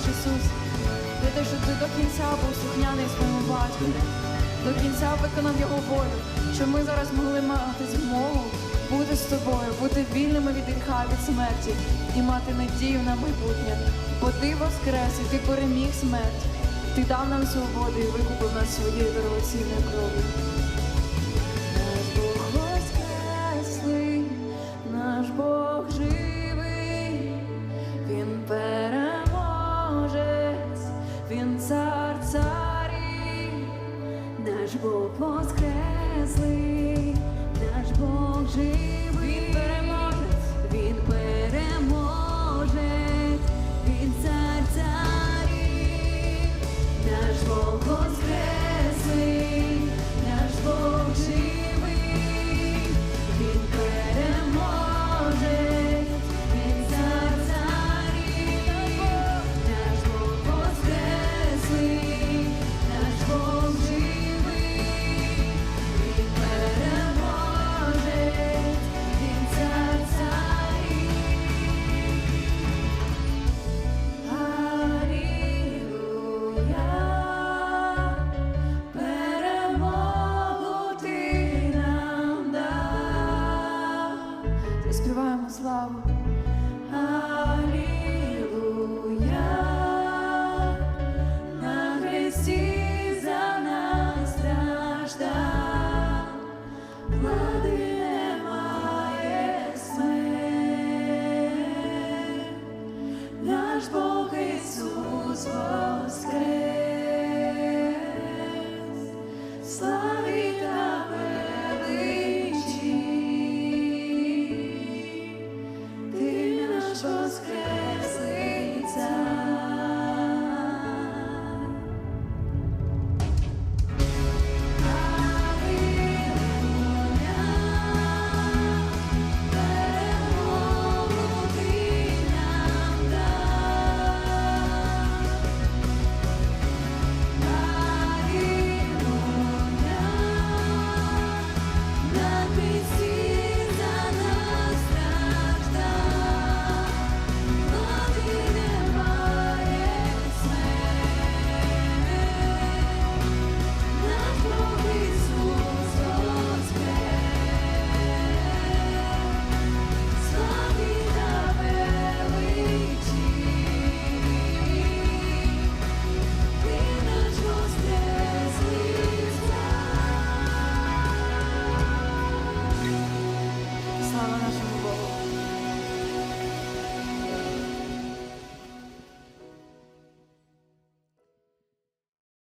наш Ісус, за те, що ти до кінця був слухняний своєму батькові, до кінця виконав його волю, щоб ми зараз могли мати змогу бути з тобою, бути вільними від гріха, від смерті і мати надію на майбутнє. Бо ти воскрес і ти переміг смерть, ти дав нам свободу і викупив нас своєю дорогоцінною кров'ю.